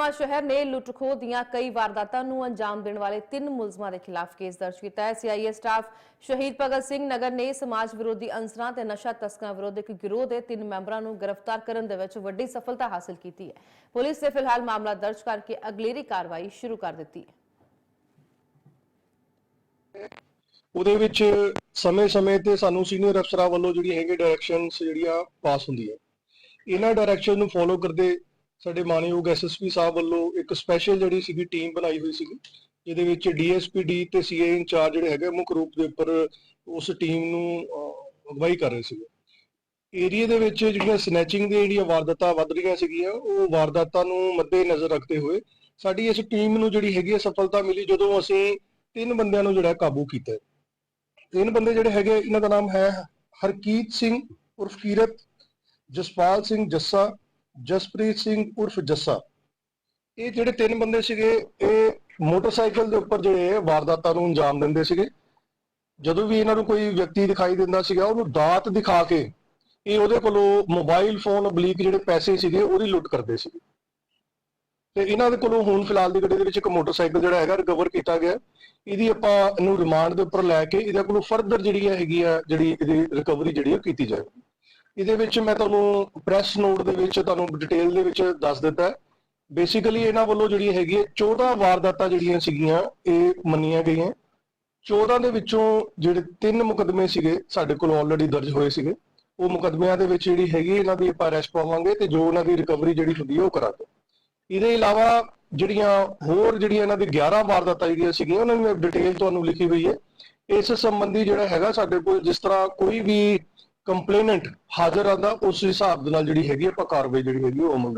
ਨਵਾਂ ਸ਼ਹਿਰ ਨੇ ਲੁੱਟਖੋ ਦੀਆਂ ਕਈ ਵਾਰਦਾਤਾਂ ਨੂੰ ਅੰਜਾਮ ਦੇਣ ਵਾਲੇ ਤਿੰਨ ਮੁਲਜ਼ਮਾਂ ਦੇ ਖਿਲਾਫ ਕੇਸ ਦਰਜ ਕੀਤਾ ਹੈ। ਸੀਆਈਏ ਸਟਾਫ ਸ਼ਹੀਦ ਭਗਤ ਸਿੰਘ ਨਗਰ ਨੇ ਸਮਾਜ ਵਿਰੋਧੀ ਅੰਸਰਾਂ ਤੇ ਨਸ਼ਾ ਤਸਕਰਾਂ ਵਿਰੁੱਧ ਇੱਕ ਗਿਰੋਹ ਦੇ ਤਿੰਨ ਮੈਂਬਰਾਂ ਨੂੰ ਗ੍ਰਿਫਤਾਰ ਕਰਨ ਦੇ ਵਿੱਚ ਵੱਡੀ ਸਫਲਤਾ ਹਾਸਲ ਕੀਤੀ ਹੈ। ਪੁਲਿਸ ਨੇ ਫਿਲਹਾਲ ਮਾਮਲਾ ਦਰਜ ਕਰਕੇ ਅਗਲੇਰੀ ਕਾਰਵਾਈ ਸ਼ੁਰੂ ਕਰ ਦਿੱਤੀ ਹੈ। ਉਹਦੇ ਵਿੱਚ ਸਮੇਂ-ਸਮੇਂ ਤੇ ਸਾਨੂੰ ਸੀਨੀਅਰ ਅਫਸਰਾਂ ਵੱਲੋਂ ਜਿਹੜੀ ਹੈਗੇ ਡਾਇਰੈਕਸ਼ਨਸ ਜਿਹੜੀਆਂ ਪਾਸ ਹੁੰਦੀਆਂ। ਇਹਨਾਂ ਡਾਇਰੈਕਸ਼ਨ ਨੂੰ ਫੋਲੋ ਕਰਦੇ ਸਾਡੇ ਮਾਨਯੋਗ ਐਸਐਸਪੀ ਸਾਹਿਬ ਵੱਲੋਂ ਇੱਕ ਸਪੈਸ਼ਲ ਜਿਹੜੀ ਸੀਗੀ ਟੀਮ ਬਣਾਈ ਹੋਈ ਸੀਗੀ। ਜਿਹਦੇ ਵਿੱਚ ਡੀਐਸਪੀ ਡੀ ਤੇ ਸੀਏ ਇੰਚਾਰਜ ਜਿਹੜੇ ਹੈਗੇ ਮੁੱਖ ਰੂਪ ਦੇ ਉੱਪਰ ਉਸ ਟੀਮ ਨੂੰ ਅਗਵਾਈ ਕਰ ਰਹੇ ਸੀਗੇ। ਏਰੀਆ ਦੇ ਵਿੱਚ ਜਿਹੜੀਆਂ ਸਨੈਚਿੰਗ ਦੀਆਂ ਜਿਹੜੀਆਂ ਵਾਰਦਾਤਾਂ ਵੱਧ ਰਹੀਆਂ ਸੀਗੀਆਂ, ਉਹ ਵਾਰਦਾਤਾਂ ਨੂੰ ਮੱਦੇ ਨਜ਼ਰ ਰੱਖਦੇ ਹੋਏ ਸਾਡੀ ਇਸ ਟੀਮ ਨੂੰ ਜਿਹੜੀ ਹੈਗੀ ਹੈ ਸਫਲਤਾ ਮਿਲੀ ਜਦੋਂ ਅਸੀਂ ਤਿੰਨ ਬੰਦਿਆਂ ਨੂੰ ਜਿਹੜਾ ਕਾਬੂ ਕੀਤਾ। ਤਿੰਨ ਬੰਦੇ ਜਿਹੜੇ ਹੈਗੇ ਇਹਨਾਂ ਦਾ ਨਾਮ ਹੈ ਹਰਕੀਤ ਸਿੰਘ ਉਰਫ ਕੀਰਤ, ਜਸਪਾਲ ਸਿੰਘ ਜੱਸਾ ਜਸਪ੍ਰੀਤ ਸਿੰਘ ਉਰਫ ਜੱਸਾ। ਇਹ ਜਿਹੜੇ ਤਿੰਨ ਬੰਦੇ ਸੀਗੇ, ਇਹ ਮੋਟਰਸਾਈਕਲ ਦੇ ਉੱਪਰ ਜਿਹੜੇ ਵਾਰਦਾਤਾਂ ਨੂੰ ਅੰਜਾਮ ਦਿੰਦੇ ਸੀਗੇ। ਜਦੋਂ ਵੀ ਇਹਨਾਂ ਨੂੰ ਕੋਈ ਵਿਅਕਤੀ ਦਿਖਾਈ ਦਿੰਦਾ ਸੀਗਾ, ਉਹਨੂੰ ਦਾਤ ਦਿਖਾ ਕੇ ਇਹ ਉਹਦੇ ਕੋਲੋਂ ਮੋਬਾਈਲ ਫੋਨ ਅਬਲੀਕ ਜਿਹੜੇ ਪੈਸੇ ਸੀਗੇ, ਉਹਦੀ ਲੁੱਟ ਕਰਦੇ ਸੀਗੇ ਤੇ ਇਹਨਾਂ ਦੇ ਕੋਲੋਂ ਹੁਣ ਫਿਲਹਾਲ ਦੀ ਗੱਡੀ ਦੇ ਵਿੱਚ ਇੱਕ ਮੋਟਰਸਾਈਕਲ ਜਿਹੜਾ ਹੈਗਾ ਰਿਕਵਰ ਕੀਤਾ ਗਿਆ। ਇਹਦੀ ਆਪਾਂ ਇਹਨੂੰ ਰਿਮਾਂਡ ਦੇ ਉੱਪਰ ਲੈ ਕੇ ਇਹਦੇ ਕੋਲੋਂ ਫਰਦਰ ਜਿਹੜੀ ਹੈਗੀ ਆ, ਜਿਹੜੀ ਇਹਦੀ ਰਿਕਵਰੀ ਜਿਹੜੀ ਉਹ ਕੀਤੀ ਜਾਏਗੀ ਇਹਦੇ ਵਿੱਚ ਮੈਂ ਤੁਹਾਨੂੰ ਪ੍ਰੈਸ ਨੋਟ ਦੇ ਵਿੱਚ ਤੁਹਾਨੂੰ ਡਿਟੇਲ ਦੇ ਵਿੱਚ ਦੱਸ ਦਿੱਤਾ ਬੇਸਿਕਲੀ ਇਹਨਾਂ ਵੱਲੋਂ ਜਿਹੜੀ ਹੈਗੀ ਹੈ 14 ਵਾਰਦਾਤਾਂ ਜਿਹੜੀਆਂ ਸੀਗੀਆਂ, ਇਹ ਮੰਨੀਆਂ ਗਈਆਂ। 14 ਦੇ ਵਿੱਚੋਂ ਜਿਹੜੇ ਤਿੰਨ ਮੁਕਦਮੇ ਸੀਗੇ ਸਾਡੇ ਕੋਲ ਆਲਰੇਡੀ ਦਰਜ ਹੋਏ ਸੀਗੇ। ਉਹ ਮੁਕਦਮਿਆਂ ਦੇ ਵਿੱਚ ਜਿਹੜੀ ਹੈਗੀ, ਇਹਨਾਂ ਦੀ ਆਪਾਂ ਅਰੈਸਟ ਪਾਵਾਂਗੇ ਤੇ ਜੋ ਉਹਨਾਂ ਦੀ ਰਿਕਵਰੀ ਜਿਹੜੀ ਹੁੰਦੀ ਹੈ ਉਹ ਕਰਾਂਗੇ ਇਹਦੇ ਇਲਾਵਾ ਜਿਹੜੀਆਂ ਹੋਰ ਜਿਹੜੀਆਂ ਇਹਨਾਂ ਦੀ 11 ਵਾਰਦਾਤਾਂ ਜਿਹੜੀਆਂ ਸੀਗੀਆਂ, ਉਹਨਾਂ ਦੀ ਮੈਂ ਡਿਟੇਲ ਤੁਹਾਨੂੰ ਲਿਖੀ ਹੋਈ ਹੈ। ਇਸ ਸੰਬੰਧੀ ਜਿਹੜਾ ਹੈਗਾ ਸਾਡੇ ਕੋਲ, ਜਿਸ ਤਰ੍ਹਾਂ ਕੋਈ ਵੀ ਕੰਪਲੇਨੈਂਟ ਹਾਜ਼ਰ ਆਂਦਾ ਉਸ ਹਿਸਾਬ ਦੇ ਨਾਲ ਜਿਹੜੀ ਹੈਗੀ ਆਪਾਂ ਕਾਰਵਾਈ ਜਿਹੜੀ ਹੈਗੀ ਉਹ ਮੰਗਣ